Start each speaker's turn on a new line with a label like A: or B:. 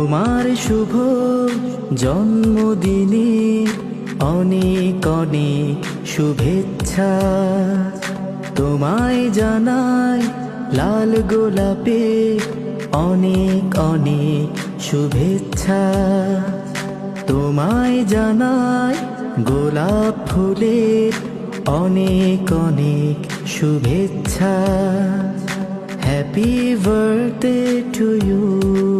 A: তোমার শুভ জন্মদিনে অনেক অনেক শুভেচ্ছা। তোমায় জানাই লাল গোলাপে অনেক অনেক শুভেচ্ছা। তোমায় জানাই গোলাপ ফুলের অনেক অনেক শুভেচ্ছা। Happy birthday to you